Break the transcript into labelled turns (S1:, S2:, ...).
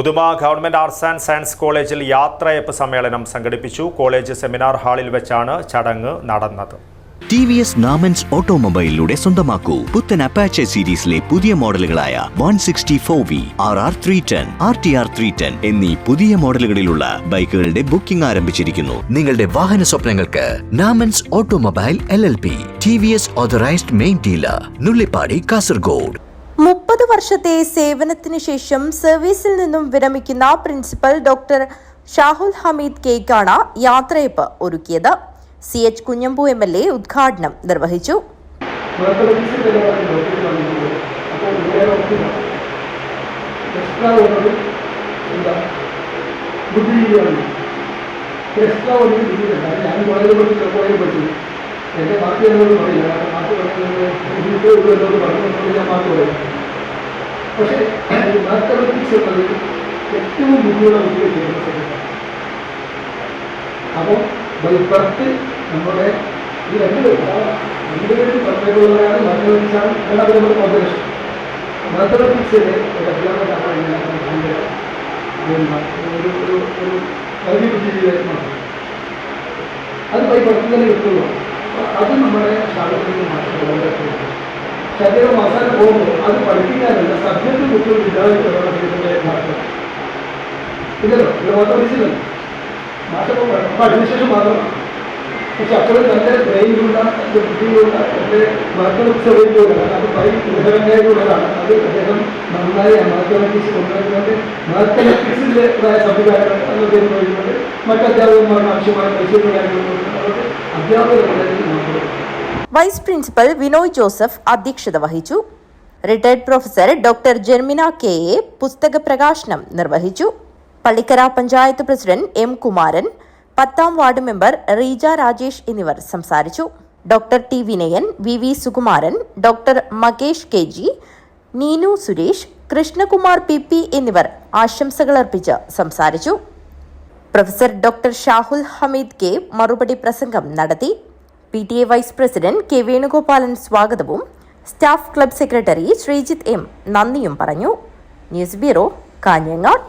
S1: Uduma government arts and science കോളേജിൽ യാത്രയപ്പ് സമ്മേളനം സംഘടിപ്പിച്ചു. കോളേജ് സെമിനാർ ഹാളിൽ വെച്ചാണ് ചടങ്ങ് നടന്നത്.
S2: ടി വി എസ് നാമൻസ് ഓട്ടോമൊബൈലിലൂടെ സ്വന്തമാക്കൂ. പുത്തൻ അപ്പാച്ചെ സീരീസിലെ പുതിയ മോഡലുകളായ one sixty four V R R three ten R T R three ten എന്നീ പുതിയ മോഡലുകളിലുള്ള ബൈക്കുകളുടെ ബുക്കിംഗ് ആരംഭിച്ചിരിക്കുന്നു. നിങ്ങളുടെ വാഹന സ്വപ്നങ്ങൾക്ക് Namans automobile L L P T V S authorised main dealer Nullippady Kasaragod.
S3: മുപ്പത് വർഷത്തെ സേവനത്തിന് ശേഷം സർവീസിൽ നിന്നും വിരമിക്കുന്ന പ്രിൻസിപ്പൽ ഡോക്ടർ ഷാഹുൽ ഹമീദ് കേക്കാണ് യാത്രയപ്പ് ഒരുക്കിയത്. C H Kunhambu M L A ഉദ്ഘാടനം നിർവഹിച്ചു.
S4: മാർക്ക് എന്നോട് പറയില്ല കാരണം മാർക്ക് പറയുന്നത് എന്നോട് പറഞ്ഞു ഞാൻ മാർക്ക് പറയും പക്ഷേ മാത്തമാറ്റിക്സ് എന്നത് ഏറ്റവും ബുദ്ധിയുള്ള കുട്ടികൾ ചെയ്യുന്ന സമയത്താണ് അപ്പോൾ ബൈപ്പർത്ത് നമ്മുടെ ഈ രണ്ട് രണ്ടുപേരും പ്രത്യേകതയാണ് മാത്തമാറ്റിക്സാണ് രണ്ടാമത് നമ്മുടെ കോമ്പറ്റീഷൻ മാത്തമാറ്റിക്സിലെ ഒരു അധ്യാപകനാണ് ഇതിനകത്ത് ഭയങ്കര പിന്നെ ഒരു ഒരു ഒരു പകുതി ബുദ്ധിജീവിതമാണ് അത് ബൈപ്പർത്ത് തന്നെ കിട്ടുള്ളൂ അപ്പോൾ അത് നമ്മുടെ പക്ഷെ അദ്ദേഹം അവസാനം പോകുമ്പോൾ അത് പഠിപ്പിക്കാനല്ല സബ്ജക്റ്റ് കുട്ടികൾ വിദ്യാർത്ഥികളുടെ മാറ്റം. ഇല്ലല്ലോ ഇത് അതിനുശേഷം മാത്രമാണ് പക്ഷെ അപ്പോഴും നല്ല ബ്രെയിനിലുള്ള നല്ല ബുദ്ധിയിലുള്ള നല്ല മാത്തമാറ്റിക്സ് അറിയുകയുള്ള അത് പൈ ഉദരങ്ങായിട്ടുള്ളതാണ് അത് അദ്ദേഹം നന്നായി മാത്തമാറ്റിക്സ് കൊണ്ടുവരുന്നുണ്ട്. മാത്തമാറ്റിക്സിന്റെതായ സംവിധാനങ്ങൾ അദ്ദേഹം പറയുന്നുണ്ട് മറ്റ് അധ്യാപകന്മാരുടെ ആവശ്യമായ പരിശീലന കാര്യങ്ങൾ കൊടുക്കുന്നുണ്ട് അധ്യാപകരുടെ മാത്രം
S3: വൈസ് പ്രിൻസിപ്പൽ വിനോയ് ജോസഫ് അധ്യക്ഷത വഹിച്ചു. Retired professor doctor Jermina K A പുസ്തക പ്രകാശനം നിർവഹിച്ചു. പള്ളിക്കര പഞ്ചായത്ത് പ്രസിഡന്റ് എം കുമാരൻ പത്താം വാർഡ് മെമ്പർ റീജ രാജേഷ് എന്നിവർ സംസാരിച്ചു. Doctor T Vinayan V V Sukumaran doctor Makesh K G Neenu Suresh Krishnakumar P P എന്നിവർ ആശംസകൾ അർപ്പിച്ച് സംസാരിച്ചു. Professor doctor Shahul Hameed K മറുപടി പ്രസംഗം നടത്തി. P T A vice president K Venugopalan സ്വാഗതവും staff club secretary Sreejith M നന്ദിയും പറഞ്ഞു. News bureau Kanhangad.